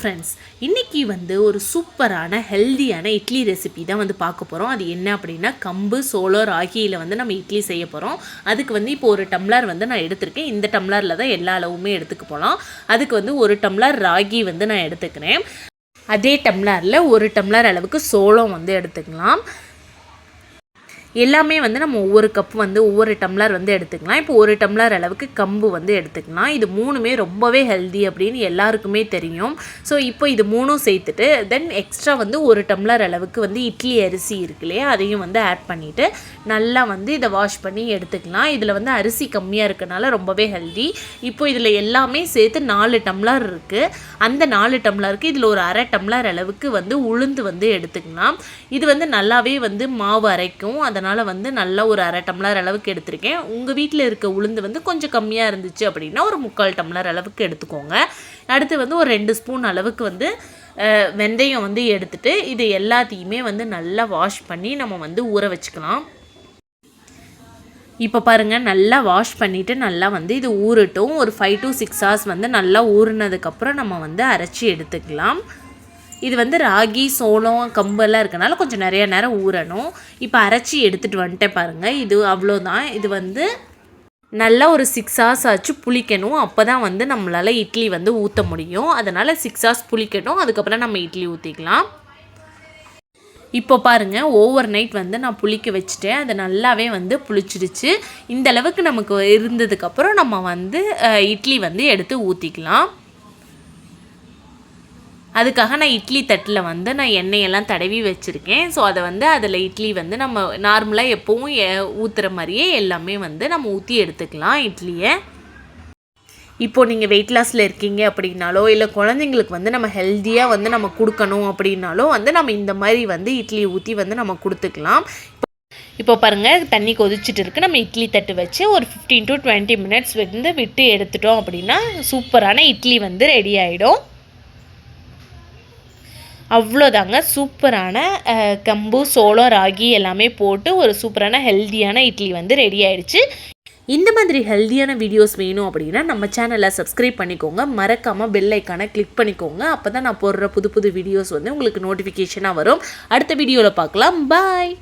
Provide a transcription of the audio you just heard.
Friends இன்றைக்கி வந்து ஒரு சூப்பரான ஹெல்தியான இட்லி ரெசிபி தான் வந்து பார்க்க போகிறோம் அது என்ன அப்படின்னா கம்பு சோளம் ராகியில் வந்து நம்ம இட்லி செய்ய போகிறோம் அதுக்கு வந்து இப்போ ஒரு டம்ளர் வந்து நான் எடுத்திருக்கேன். இந்த டம்ளரில் தான் எல்லா அளவுமே எடுத்துக்க போகலாம் அதுக்கு வந்து ஒரு டம்ளர் ராகி வந்து நான் எடுத்துக்கிறேன். அதே டம்ளரில் ஒரு டம்ளர் அளவுக்கு சோளம் வந்து எடுத்துக்கலாம். எல்லாமே வந்து நம்ம ஒவ்வொரு கப் வந்து ஒவ்வொரு டம்ளர் வந்து எடுத்துக்கலாம். இப்போ ஒரு டம்ளர் அளவுக்கு கம்பு வந்து எடுத்துக்கலாம். இது மூணுமே ரொம்பவே ஹெல்தி அப்படின்னு எல்லாருக்குமே தெரியும். ஸோ இப்போ இது மூணும் சேர்த்துட்டு தென் எக்ஸ்ட்ரா வந்து ஒரு டம்ளர் அளவுக்கு வந்து இட்லி அரிசி இருக்கு இல்லையா? அதையும் வந்து ஆட் பண்ணிவிட்டு நல்லா வந்து இதை வாஷ் பண்ணி எடுத்துக்கலாம். இதில் வந்து அரிசி கம்மியாக இருக்கனால ரொம்பவே ஹெல்தி இப்போ இதில் எல்லாமே சேர்த்து நாலு டம்ளர் இருக்குது அந்த நாலு டம்ளருக்கு இதில் ஒரு அரை டம்ளர் அளவுக்கு வந்து உளுந்து வந்து எடுத்துக்கலாம். இது வந்து நல்லாவே வந்து மாவு அரைக்கும். அதனால் வந்து நல்லா ஒரு அரை டம்ளர் அளவுக்கு எடுத்திருக்கேன். உங்கள் வீட்டில் இருக்க உளுந்து வந்து கொஞ்சம் கம்மியாக இருந்துச்சு அப்படின்னா ஒரு முக்கால் டம்ளர் அளவுக்கு எடுத்துக்கோங்க. அடுத்து வந்து ஒரு ரெண்டு ஸ்பூன் அளவுக்கு வந்து வெந்தயம் வந்து எடுத்துட்டு இது எல்லாத்தையுமே வந்து நல்லா வாஷ் பண்ணி நம்ம வந்து ஊற வச்சுக்கலாம். இப்போ பாருங்கள் நல்லா வாஷ் பண்ணிவிட்டு நல்லா வந்து இது ஊறட்டும். ஒரு ஃபைவ் டு சிக்ஸ் ஹவர்ஸ் வந்து நல்லா ஊறினதுக்கப்புறம் நம்ம வந்து அரைச்சி எடுத்துக்கலாம். இது வந்து ராகி சோளம் கம்பெல்லாம் இருக்கனால கொஞ்சம் நிறைய நேரம் ஊறணும். இப்போ அரைச்சி எடுத்துகிட்டு வந்துட்டேன் பாருங்கள் இது அவ்வளோதான் இது வந்து நல்லா ஒரு சிக்ஸ் ஹவர்ஸ் ஆச்சு புளிக்கணும். அப்போ தான் வந்து நம்மளால் இட்லி வந்து ஊற்ற முடியும். அதனால் சிக்ஸ் ஹவர்ஸ் புளிக்கட்டும் அதுக்கப்புறம் நம்ம இட்லி ஊற்றிக்கலாம் இப்போ பாருங்கள் ஓவர் நைட் வந்து நான் புளிக்க வச்சுட்டேன். அது நல்லாவே வந்து புளிச்சிடுச்சு. இந்த அளவுக்கு நமக்கு இருந்ததுக்கப்புறம் நம்ம வந்து இட்லி வந்து எடுத்து ஊற்றிக்கலாம் அதுக்காக நான் இட்லி தட்டில் வந்து நான் எண்ணெயெல்லாம் தடவி வச்சுருக்கேன். ஸோ அதை வந்து அதில் இட்லி வந்து நம்ம நார்மலாக எப்போவும் ஊற்றுற மாதிரியே எல்லாமே வந்து நம்ம ஊற்றி எடுத்துக்கலாம் இட்லியை. இப்போது நீங்கள் வெயிட் லாஸில் இருக்கீங்க அப்படின்னாலோ இல்லை குழந்தைங்களுக்கு வந்து நம்ம ஹெல்த்தியாக வந்து நம்ம கொடுக்கணும் அப்படின்னாலோ வந்து நம்ம இந்த மாதிரி வந்து இட்லி ஊற்றி வந்து நம்ம கொடுத்துக்கலாம். இப்போ பாருங்கள் தண்ணி கொதிச்சுட்டு இருக்கு. நம்ம இட்லி தட்டு வச்சு ஒரு ஃபிஃப்டீன் டு டுவெண்ட்டி மினிட்ஸ் வந்து விட்டு எடுத்துட்டோம் அப்படின்னா சூப்பரான இட்லி வந்து ரெடி ஆகிடும் அவ்வளோதாங்க. சூப்பரான கம்பு சோளம் ராகி எல்லாமே போட்டு ஒரு சூப்பரான ஹெல்தியான இட்லி வந்து ரெடி ஆயிடுச்சு. இந்த மாதிரி ஹெல்தியான வீடியோஸ் வேணும் அப்படின்னா நம்ம சேனலை சப்ஸ்கிரைப் பண்ணிக்கோங்க. மறக்காமல் பெல் ஐக்கானை கிளிக் பண்ணிக்கோங்க. அப்போ தான் நான் போடுற புது புது வீடியோஸ் வந்து உங்களுக்கு நோட்டிஃபிகேஷனாக வரும். அடுத்த வீடியோவில் பார்க்கலாம். பாய்